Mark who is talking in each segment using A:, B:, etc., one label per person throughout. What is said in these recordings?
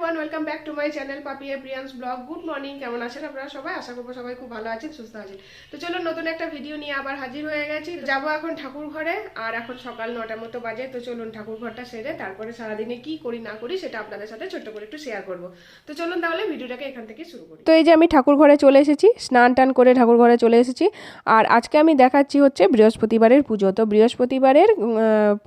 A: Everyone welcome back to my channel Papiya প্রিয়ান্স blog good morning কেমন আছেন আপনারা সবাই? আশা করব সবাই খুব ভালো আছেন, সুস্থ আছেন। তো চলো, নতুন একটা ভিডিও নিয়ে আবার হাজির হয়ে গেছি। যাব এখন ঠাকুর ঘরে আর এখন সকাল নটার মতো বাজে। তো চলুন ঠাকুর ঘরটা সেরে তারপরে সারাদিনে কি করি, না করি, সেটা আপনাদের সাথে ছোট্ট করে একটু শেয়ার করব। তো চলুন তাহলে ভিডিওটাকে এখান থেকে শুরু করি। তো এই যে আমি ঠাকুর ঘরে চলে এসেছি, স্নান টান করে ঠাকুর ঘরে চলে এসেছি। আর আজকে আমি দেখাচ্ছি হচ্ছে বৃহস্পতিবারের পুজো। তো বৃহস্পতিবারের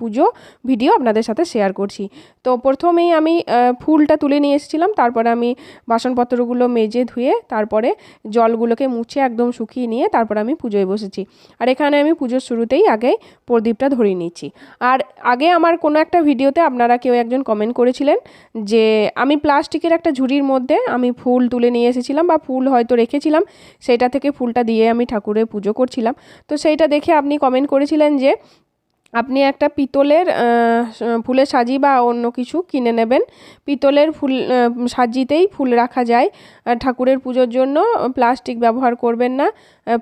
A: পুজো ভিডিও আপনাদের সাথে শেয়ার করছি। তো প্রথমেই আমি ফুলটা তুলে নিয়ে এসেছিলাম। তারপরে আমি বাসনপত্রগুলো মেজে ধুয়ে তারপরে জলগুলোকে মুছে একদম শুকিয়ে নিয়ে তারপর আমি পুজোয় বসেছি। আর এখানে আমি পুজোর শুরুতেই আগে প্রদীপটা ধরিয়ে নিচ্ছি আর আগে আমার কোনো একটা ভিডিওতে আপনারা কেউ একজন কমেন্ট করেছিলেন যে আমি প্লাস্টিকের একটা ঝুড়ির মধ্যে আমি ফুল তুলে নিয়ে এসেছিলাম বা ফুল হয়তো রেখেছিলাম, সেটা থেকে ফুলটা দিয়ে আমি ঠাকুরের পুজো করছিলাম। তো সেইটা দেখে আপনি কমেন্ট করেছিলেন যে আপনি একটা পিতলের ফুলে ফুলের সাজি বা অন্য কিছু কিনে নেবেন। পিতলের ফুল সাজিতেই ফুল রাখা যায়। ঠাকুরের পুজোর জন্য প্লাস্টিক ব্যবহার করবেন না।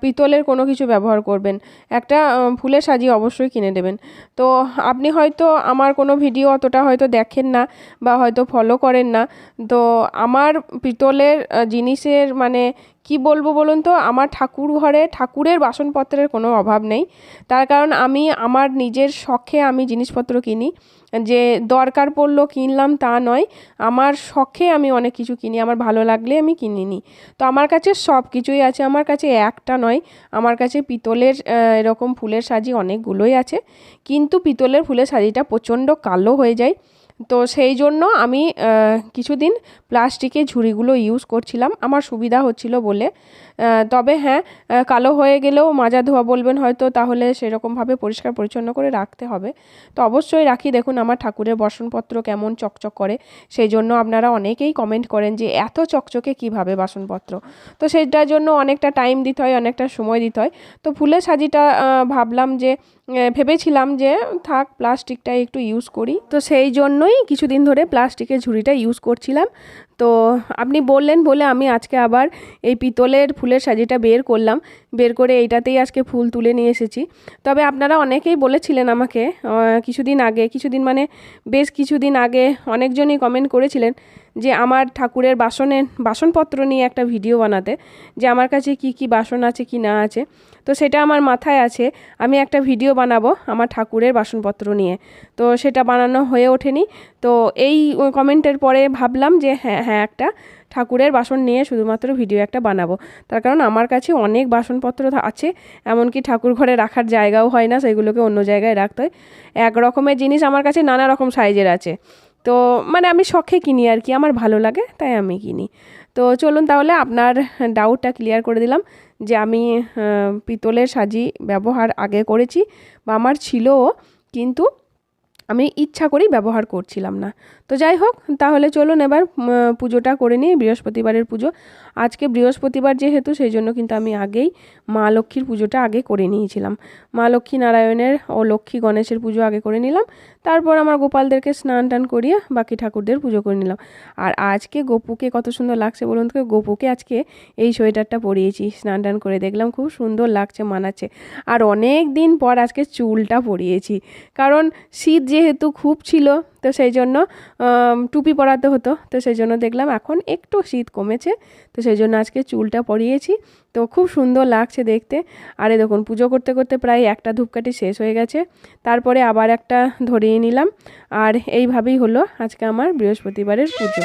A: পিতলের কোনো কিছু ব্যবহার করবেন। একটা ফুলের সাজি অবশ্যই কিনে দেবেন তো আপনি হয়তো আমার কোনো ভিডিও অতটা হয়তো দেখেন না বা হয়তো ফলো করেন না। তো আমার পিতলের জিনিসের মানে কি বলব বলুন তো, আমার ঠাকুর ঘরে ঠাকুরের বাসনপত্রের কোনো অভাব নেই। তার কারণ আমি আমার নিজের শখে আমি জিনিসপত্র কিনি। যে দরকার পড়ল কিনলাম তা নয়। আমার শখে আমি অনেক কিছু কিনি, আমার ভালো লাগলে আমি কিনে নিই তো আমার কাছে সব কিছুই আছে, আমার কাছে একটা নয়, আমার কাছে পিতলের এরকম ফুলের সাজি অনেকগুলোই আছে। কিন্তু পিতলের ফুলের সাজিটা প্রচণ্ড কালো হয়ে যায়। তো সেই জন্য আমি কিছুদিন প্লাস্টিকের ঝুড়িগুলো ইউজ করছিলাম, আমার সুবিধা হচ্ছিল বলে। তবে হ্যাঁ কালো হয়ে গেলেও মাজা ধোয়া বলবেন হয়তো, তাহলে সেরকমভাবে পরিষ্কার পরিচ্ছন্ন করে রাখতে হবে। তো অবশ্যই রাখি, দেখুন আমার ঠাকুরের বাসনপত্র কেমন চকচক করে। সেই জন্য আপনারা অনেকেই কমেন্ট করেন যে, এত চকচকে কীভাবে বাসনপত্র? তো সেটার জন্য অনেকটা টাইম দিতে হয়, অনেকটা সময় দিতে হয়। তো ফুলের সাজিটা ভাবলাম যে ভেবেছিলাম যে, থাক প্লাস্টিকটা একটু ইউজ করি। তো সেই জন্যই কিছুদিন ধরে প্লাস্টিকের ঝুড়িটা ইউজ করছিলাম। তো আপনি বললেন বলে আমি আজকে আবার এই পিতলের ফুলের সাজিটা বের করলাম। বের করে এইটাতেই আজকে ফুল তুলে নিয়ে এসেছি। তবে আপনারা অনেকেই বলেছিলেন আমাকে কিছুদিন আগে, কিছুদিন মানে বেশ কিছুদিন আগে অনেকজনই কমেন্ট করেছিলেন। যে আমার ঠাকুরের বাসনের বাসনপত্র নিয়ে একটা ভিডিও বানাতে, যে আমার কাছে কি কি বাসন আছে, কি না আছে। তো সেটা আমার মাথায় আছে, আমি একটা ভিডিও বানাবো আমার ঠাকুরের বাসনপত্র নিয়ে। তো সেটা বানানো হয়ে ওঠেনি। তো এই কমেন্টের পরে ভাবলাম যে হ্যাঁ হ্যাঁ একটা ঠাকুরের বাসন নিয়ে শুধুমাত্র ভিডিও একটা বানাবো। তার কারণ আমার কাছে অনেক বাসনপত্র আছে, এমনকি ঠাকুর ঘরে রাখার জায়গাও হয় না, সেগুলোকে অন্য জায়গায় রাখতে হয়। এক রকমের জিনিস আমার কাছে নানা রকম সাইজের আছে। তো মানে আমি শখে কিনি আর কি, আমার ভালো লাগে, তাই আমি কিনি। তো চলুন তাহলে আপনার ডাউটটা ক্লিয়ার করে দিলাম যে আমি পিতলের সাজি ব্যবহার আগে করেছি বা আমার ছিলও, কিন্তু আমি ইচ্ছা করেই ব্যবহার করছিলাম না। তো যাই হোক, তাহলে চলুন এবার পুজোটা করে নিই, বৃহস্পতিবারের পুজো। আজকে বৃহস্পতিবার যেহেতু, সেই জন্য কিন্তু আমি আগেই মা লক্ষ্মীর পুজোটা আগে করে নিয়েছিলাম। মা লক্ষ্মী নারায়ণের ও লক্ষ্মী গণেশের পুজো আগে করে নিলাম। তারপর আমার গোপালদেরকে স্নান টান করিয়ে বাকি ঠাকুরদের পুজো করে নিলাম। আর আজকে গোপুকে কত সুন্দর লাগছে বলুন তো, গোপুকে আজকে এই সোয়েটারটা পরিয়েছি, স্নান টান করে দেখলাম, খুব সুন্দর লাগছে, মানাচ্ছে। আর অনেক দিন পর আজকে চুলটা পরিয়েছি। কারণ শীত যেহেতু খুব ছিল, তো সেই জন্য টুপি পরাতে হতো। তো সেই জন্য দেখলাম এখন একটু শীত কমেছে, তো সেই জন্য আজকে চুলটা পরিয়েছি। তো খুব সুন্দর লাগছে দেখতে। আরে দেখুন, পুজো করতে করতে প্রায় একটা ধূপকাঠি শেষ হয়ে গেছে। তারপরে আবার একটা ধরিয়ে নিলাম। আর এইভাবেই হলো আজকে আমার বৃহস্পতিবারের পুজো।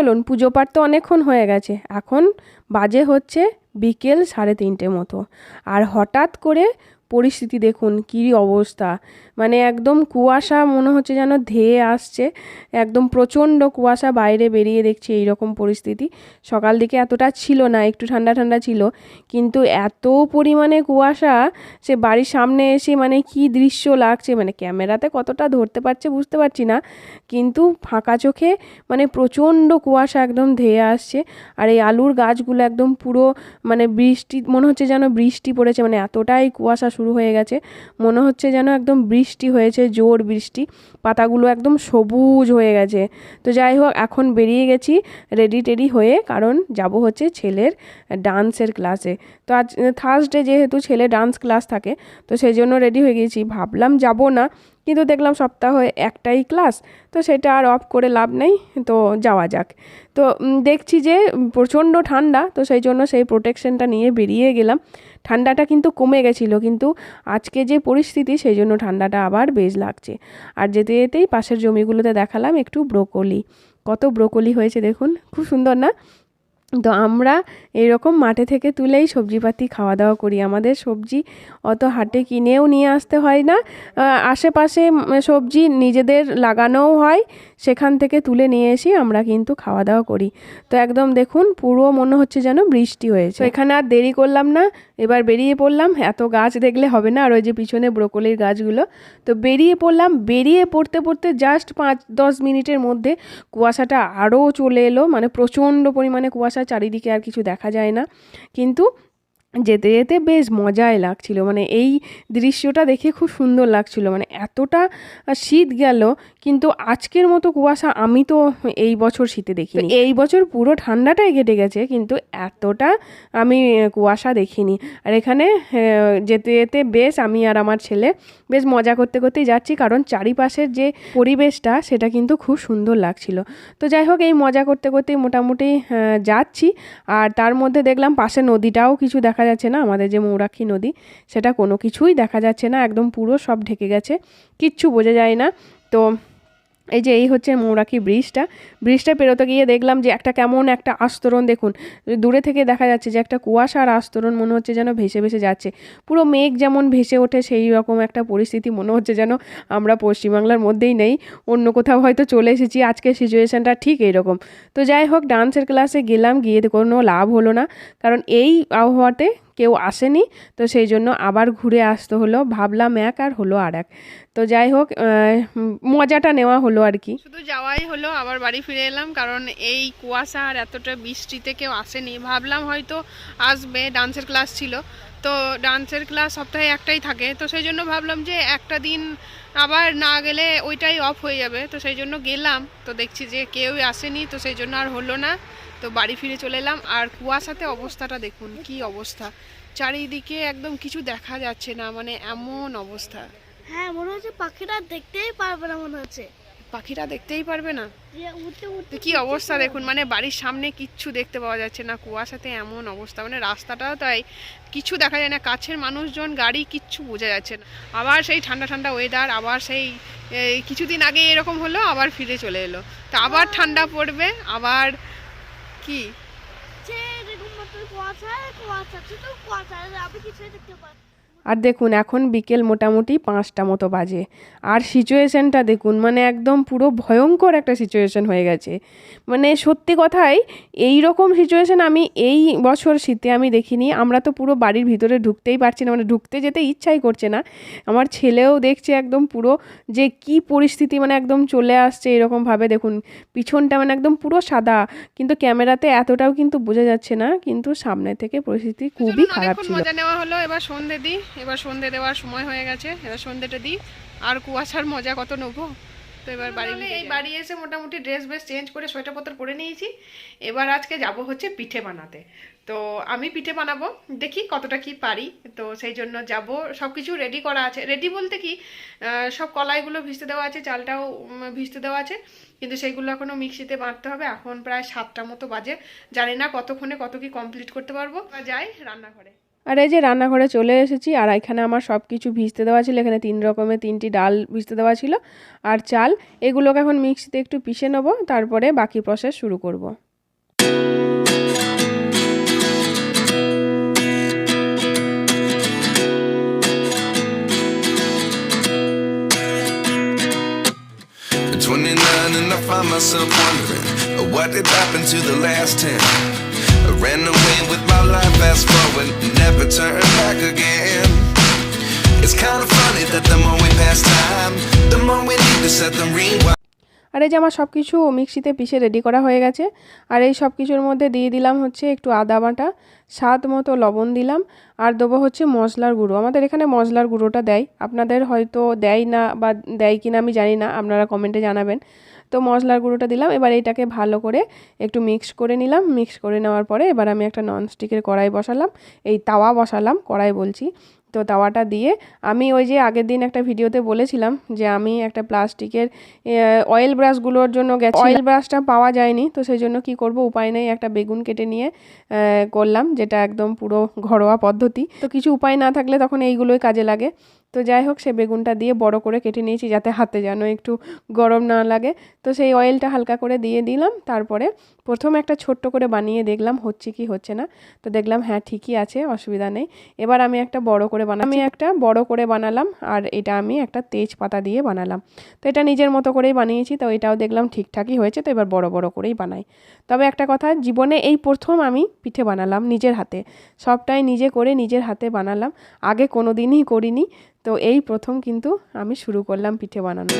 A: চলুন পুজো পাঠ তো অনেকক্ষণ হয়ে গেছে। এখন বাজে হচ্ছে বিকেল সাড়ে তিনটে মতো। আর হঠাৎ করে পরিস্থিতি দেখুন, কী অবস্থা। মানে একদম কুয়াশা মনে হচ্ছে যেন ধেয়ে আসছে। একদম প্রচণ্ড কুয়াশা বাইরে বেরিয়ে দেখছি এইরকম পরিস্থিতি। সকাল দিকে এতটা ছিল না, একটু ঠান্ডা ঠান্ডা ছিল। কিন্তু এত পরিমাণে কুয়াশা, সে বাড়ির সামনে এসে মানে কি দৃশ্য লাগছে। মানে ক্যামেরাতে কতটা ধরতে পারছে বুঝতে পারছি না। কিন্তু ফাঁকা চোখে মানে প্রচণ্ড কুয়াশা একদম ধেয়ে আসছে। আর এই আলুর গাছগুলো একদম পুরো মানে বৃষ্টি, মনে হচ্ছে যেন বৃষ্টি পড়েছে। মানে এতটাই কুয়াশা শুরু হয়ে গেছে। মনে হচ্ছে যেন একদম বৃষ্টি হয়েছে, জোর বৃষ্টি। পাতাগুলো একদম সবুজ হয়ে গেছে। তো যাই হোক, এখন বেরিয়ে গেছি রেডি টেডি হয়ে, কারণ যাব হচ্ছে ছেলের ডান্সের ক্লাসে তো আজ থার্সডে যেহেতু ছেলে ডান্স ক্লাস থাকে, তো সেই জন্য রেডি হয়ে গেছি। ভাবলাম যাব না কিন্তু দেখলাম সপ্তাহে একটাই ক্লাস, তো সেটা আর অফ করে লাভ নেই, তো যাওয়া যাক। তো দেখছি যে প্রচণ্ড ঠান্ডা, তো সেই জন্য সেই প্রোটেকশনটা নিয়ে বেরিয়ে গেলাম। ঠান্ডাটা কিন্তু কমে গেছিল, কিন্তু আজকে যে পরিস্থিতি, সেই জন্য ঠান্ডাটা আবার বেশ লাগছে। আর যেতে যেতেই পাশের জমিগুলোতে দেখালাম একটু ব্রোকলি। কত ব্রোকলি হয়েছে দেখুন, খুব সুন্দর না? তো আমরা এরকম মাঠে থেকে তুলেই সবজিপাতি খাওয়া দাওয়া করি। আমাদের সবজি অত হাটে কিনেও নিয়ে আসতে হয় না। আশেপাশে সবজি নিজেদের লাগানোও হয়। সেখান থেকে তুলে নিয়ে এসে আমরা কিন্তু খাওয়া দাওয়া করি। তো একদম দেখুন, পুরো মনে হচ্ছে যেন বৃষ্টি হয়েছে। এখানে আর দেরি করলাম না। এবার বেরিয়ে পড়লাম। এত গাছ দেখলে হবে না। আর ওই যে পিছনে ব্রোকলির গাছগুলো। তো বেরিয়ে পড়লাম। বেরিয়ে পড়তে পড়তে জাস্ট পাঁচ দশ মিনিটের মধ্যে কুয়াশাটা আরও চলে এলো। মানে প্রচণ্ড পরিমাণে কুয়াশা চারিদিকে আর কিছু দেখা যায় না। কিন্তু যেতে যেতে বেশ মজাই লাগছিল। মানে এই দৃশ্যটা দেখে খুব সুন্দর লাগছিল। মানে এতটা শীত গেল কিন্তু আজকের মতো কুয়াশা আমি তো এই বছর শীতে দেখিনি। এই বছর পুরো ঠান্ডাটাই কেটে গেছে কিন্তু এতটা আমি কুয়াশা দেখিনি। আর এখানে যেতে যেতে বেশ আমি আর আমার ছেলে বেশ মজা করতে করতেই যাচ্ছি কারণ চারিপাশের যে পরিবেশটা সেটা কিন্তু খুব সুন্দর লাগছিল। তো যাই হোক এই মজা করতে করতেই মোটামুটি যাচ্ছি। আর তার মধ্যে দেখলাম পাশে নদীটাও কিছু দেখা যাচ্ছে না, আমাদের যে মৌরাক্ষী নদী, সেটা কোনো কিছুই দেখা যাচ্ছে না, একদম পুরো সব ঢেকে গেছে, কিচ্ছু বোঝা যায় না। তো এই যে এই হচ্ছে মৌরাকি ব্রিজটা। ব্রিজটা পেরোতে গিয়ে দেখলাম যে একটা কেমন একটা আস্তরণ দেখুন। দূরে থেকে দেখা যাচ্ছে যে একটা কুয়াশা আর আস্তরণ মনে হচ্ছে যেন ভেসে ভেসে যাচ্ছে। পুরো মেঘ যেমন ভেসে ওঠে, সেই রকম একটা পরিস্থিতি মনে হচ্ছে যেন আমরা পশ্চিমবাংলার মধ্যেই নেই। অন্য কোথাও হয়তো চলে এসেছি, আজকের সিচুয়েশানটা ঠিক এইরকম। তো যাই হোক, ডান্সের ক্লাসে গেলাম, গিয়ে কোনো লাভ হলো না। কারণ এই আবহাওয়াতে কেউ আসেনি, তো সেই জন্য আবার ঘুরে আসতে হলো। ভাবলাম এক আর হলো আর এক। তো যাই হোক মজাটা নেওয়া হলো আর কি।
B: শুধু যাওয়াই হলো, আবার বাড়ি ফিরে এলাম, কারণ এই কুয়াশা আর এতটা বৃষ্টিতে কেউ আসেনি। ভাবলাম হয়তো আসবে, ডান্সের ক্লাস ছিল। তো ডান্সের ক্লাস সপ্তাহে একটাই থাকে, তো সেই জন্য ভাবলাম যে একটা দিন আবার না গেলে ওইটাই অফ হয়ে যাবে। তো সেই জন্য গেলাম, তো দেখছি যে কেউই আসেনি, তো সেই জন্য আর হলো না। তো বাড়ি ফিরে চলে এলাম। আর কুয়াশাতে অবস্থাটা দেখুন কি অবস্থা। চারিদিকে একদম কিছু দেখা যাচ্ছে না মানে এমন অবস্থা।
C: হ্যাঁ মনে হচ্ছে পাখিটা দেখতেই পারবে না মনে হচ্ছে।
B: পাখিরা দেখতেই পারবে না? তো কি অবস্থা দেখুন মানে বাড়ির সামনে কিচ্ছু দেখতে পাওয়া যাচ্ছে না কুয়াশাতে এমন অবস্থা। মানে রাস্তাটাও তাই কিছু দেখা যায় না কাছের মানুষজন গাড়ি কিচ্ছু বোঝা যাচ্ছে না। আবার সেই ঠান্ডা ঠান্ডা ওয়েদার আবার সেই কিছুদিন আগে এরকম হলো আবার ফিরে চলে এলো। তো আবার ঠান্ডা পড়বে আবার কি?
C: যে এরকম মতো কুয়াশা কুয়াশা শুধু কুয়াশা আমি কিছুই দেখতে পাচ্ছি
A: আর দেখুন এখন বিকেল মোটামুটি পাঁচটা মতো বাজে। আর সিচুয়েশানটা দেখুন মানে একদম পুরো ভয়ঙ্কর একটা সিচুয়েশান হয়ে গেছে। মানে সত্যি কথাই এই রকম সিচুয়েশান আমি এই বছর শীতে আমি দেখিনি। আমরা তো পুরো বাড়ির ভিতরে ঢুকতেই পারছি না মানে ঢুকতে যেতে ইচ্ছাই করছে না। আমার ছেলেও দেখছে একদম পুরো যে কি পরিস্থিতি মানে একদম চলে আসছে এরকমভাবে। দেখুন পিছনটা মানে একদম পুরো সাদা কিন্তু ক্যামেরাতে এতটাও কিন্তু বোঝা যাচ্ছে না কিন্তু সামনে থেকে পরিস্থিতি খুবই খারাপ ছিল।
B: মজা নেওয়া হলো। এবার সন্ধে দিই এবার সন্ধে দেওয়ার সময় হয়ে গেছে এবার সন্ধেটা দিই। আর কুয়াশার মজা কত নেব? তো এবার বাড়ি এই বাড়ি এসে মোটামুটি ড্রেস বেস চেঞ্জ করে সোয়েটার পত্র পরে নিয়েছি। এবার আজকে যাব হচ্ছে পিঠে বানাতে। তো আমি পিঠে বানাবো দেখি কতটা কি পারি। তো সেই জন্য যাব সব কিছু রেডি করা আছে। রেডি বলতে কি সব কলাইগুলো ভিজতে দেওয়া আছে চালটাও ভিজতে দেওয়া আছে। কিন্তু সেইগুলো এখনও মিক্সিতে বাঁধতে হবে। এখন প্রায় সাতটা মতো বাজে। জানি না কতক্ষণে কত কি কমপ্লিট করতে পারব। যাই রান্নাঘরে।
A: আর এই যে রান্নাঘরে চলে এসেছি, আর এখানে আমার সব কিছু ভিজতে দেওয়া ছিল এখানে তিন রকমের তিনটি ডাল ভিজতে দেওয়া ছিল আর চাল এগুলোকে এখন মিক্সিতে একটু পিষে নেব, তারপরে বাকি প্রসেস শুরু করব।
D: Twenty-nine and I find myself wondering, what did happen to the last ten. Ran away with my life, fast forward, never turn back again. It's kind of funny that the more we pass time, the more we need to set them rewind.
A: আর এই যে আমার সব কিছু মিক্সিতে পিষে ready করা হয়ে গেছে আর এই সব কিছুর মধ্যে দিয়ে দিলাম হচ্ছে একটু আদা বাটা স্বাদ মতো লবণ দিলাম আর দেবো হচ্ছে মশলার গুঁড়ো আমাদের এখানে মশলার গুঁড়োটা দেয় আপনাদের হয়তো দেয় না বা দেয় কিনা আমি জানি না আপনারা কমেন্টে জানাবেন তো মশলার গুঁড়োটা দিলাম। এবার এইটাকে ভালো করে একটু মিক্স করে নিলাম। মিক্স করে নেওয়ার পরে এবার আমি একটা ননস্টিকের কড়াই বসালাম। এই তাওয়া বসালাম কড়াই বলছি। তো তাওয়াটা দিয়ে আমি ওই যে আগের দিন একটা ভিডিওতে বলেছিলাম যে আমি একটা প্লাস্টিকের অয়েল ব্রাশগুলোর জন্য গেছি। অয়েল ব্রাশটা পাওয়া যায়নি। তো সেই জন্য কি করব? উপায় নেই। একটা বেগুন কেটে নিয়ে করলাম যেটা একদম পুরো ঘরোয়া পদ্ধতি। তো কিছু উপায় না থাকলে তখন এইগুলোই কাজে লাগে। তো যাই হোক সে বেগুনটা দিয়ে বড় করে কেটে নিয়েছি যাতে হাতে যেন একটু গরম না লাগে। তো সেই অয়েলটা হালকা করে দিয়ে দিলাম। তারপরে প্রথম একটা ছোট্ট করে বানিয়ে দেখলাম, হচ্ছে কি হচ্ছে না। তো দেখলাম হ্যাঁ ঠিকই আছে, অসুবিধা নেই। এবার আমি একটা বড় করে বানাম আমি একটা বড় করে বানালাম আর এটা আমি একটা তেজপাতা দিয়ে বানালাম। তো এটা নিজের মতো করেই বানিয়েছি, তো এটাও দেখলাম ঠিকঠাকই হয়েছে, তো এবার বড় বড় করেই বানাই। তবে একটা কথা, জীবনে এই প্রথম আমি পিঠে বানালাম নিজের হাতে। সবটাই নিজে করে নিজের হাতে বানালাম। আগে কোনো দিনই করিনি। তো এই প্রথম কিন্তু আমি শুরু করলাম পিঠে বানানো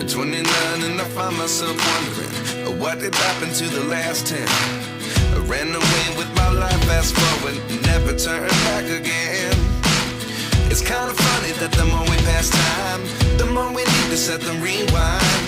D: At 29 and I find myself wondering uh, what did happen to the last 10. I ran away with my life, fast forward, never turn back again. It's kind of funny that the more we pass time, the more we need to set them rewind.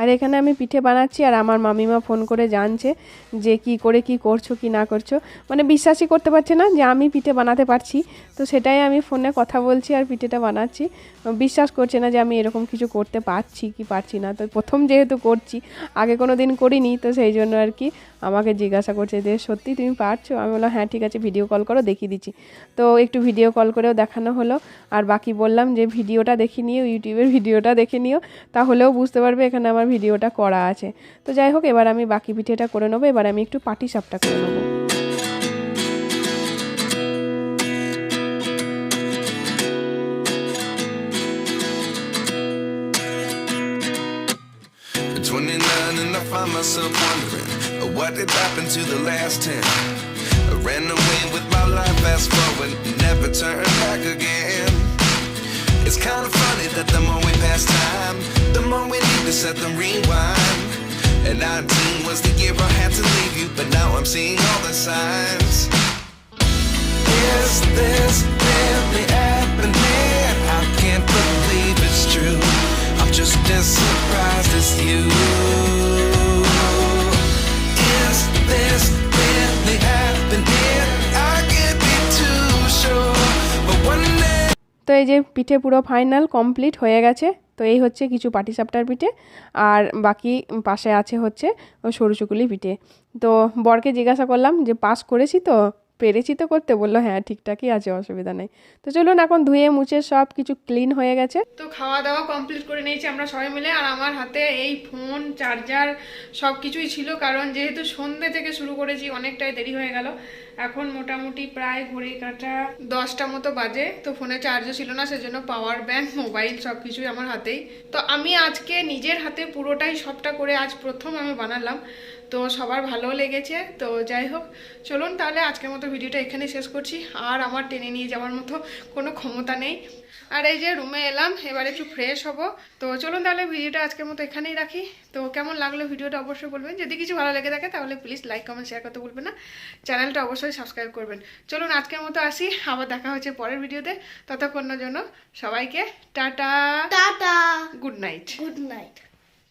A: আর এখানে আমি পিঠে বানাচ্ছি আর আমার মামিমা phone করে জানছে যে কি করে কি করছ, কি না করছ। মানে বিশ্বাসই করতে পারছে না যে আমি পিঠে বানাতে পারছি। তো সেটাই আমি ফোনে কথা বলছি আর পিঠেটা বানাচ্ছি। বিশ্বাস করছে না যে আমি এরকম কিছু করতে পারছি কি পারছি না। তো প্রথম যেহেতু করছি, আগে কোনো দিন করিনি, তো সেই জন্য আর কি আমাকে জিজ্ঞাসা করছে যে, সত্যি তুমি পারছ? আমি বললাম হ্যাঁ ঠিক আছে ভিডিও কল করো, দেখিয়ে দিচ্ছি। তো একটু ভিডিও কল করেও দেখানো হলো। আর বাকি বললাম যে, ভিডিওটা দেখে নিও ইউটিউবের ভিডিওটা দেখে নিও, তাহলেও বুঝতে পারবে এখানে আমার ভিডিওটা করা আছে তো যাই হোক এবার আমি বাকি পিঠেটা করে নেব এবার আমি একটু পাটি সাপটা করে নেব
D: At 29 and I find myself wondering uh, what did happen to the last 10. I ran away with my life, fast forward, never turn back again. It's kind of funny that the more we pass time, the more we need to set them rewind. And 19 was the year I had to leave you, but now I'm seeing all the signs. Is this
A: এই যে পিঠে পুরো final, complete হয়ে গেছে। তো এই হচ্ছে কিছু পাটিসাপটার পিঠে। আর বাকি পাশে আছে হচ্ছে সরু চুকুলি পিঠে। তো বরকে জিজ্ঞাসা করলাম যে, পাস করেছি তো? পেরেছি তো করতে। বলল হ্যাঁ ঠিকঠাকই আছে, অসুবিধা নেই। তো চলুন, এখন ধুয়ে মুছে সব কিছু ক্লিন হয়ে গেছে।
B: তো খাওয়া দাওয়া কমপ্লিট করে নিয়েছি আমরা সবাই মিলে। আর আমার হাতে এই ফোন চার্জার সব কিছুই ছিল। কারণ যেহেতু সন্ধ্যে থেকে শুরু করেছি, অনেকটাই দেরি হয়ে গেল। এখন মোটামুটি প্রায় ঘড়ি কাটা দশটা মতো বাজে। তো ফোনে চার্জও ছিল না, সেজন্য পাওয়ার ব্যাংক মোবাইল সব কিছুই আমার হাতেই। তো আমি আজকে নিজের হাতে পুরোটাই সবটা করে আজ প্রথম আমি বানালাম। তো সবার ভালো লেগেছে। তো যাই হোক চলুন তাহলে আজকের মতো ভিডিওটা এখানেই শেষ করছি। আর আমার টেনে নিয়ে যাওয়ার মতো কোনো ক্ষমতা নেই। আর এই যে রুমে এলাম এবার একটু ফ্রেশ হব। তো চলুন তাহলে ভিডিওটা আজকের মতো এখানেই রাখি। তো কেমন লাগল ভিডিওটা অবশ্যই বলবেন। যদি কিছু ভালো লেগে থাকে তাহলে প্লিজ লাইক কমেন্ট শেয়ার করতে ভুলবেন না। চ্যানেলটা অবশ্যই সাবস্ক্রাইব করবেন। চলুন আজকের মতো আসি। আবার দেখা হচ্ছে পরের ভিডিওতে। ততক্ষণের জন্য সবাইকে tata.
C: Tata.
B: Good night
C: good night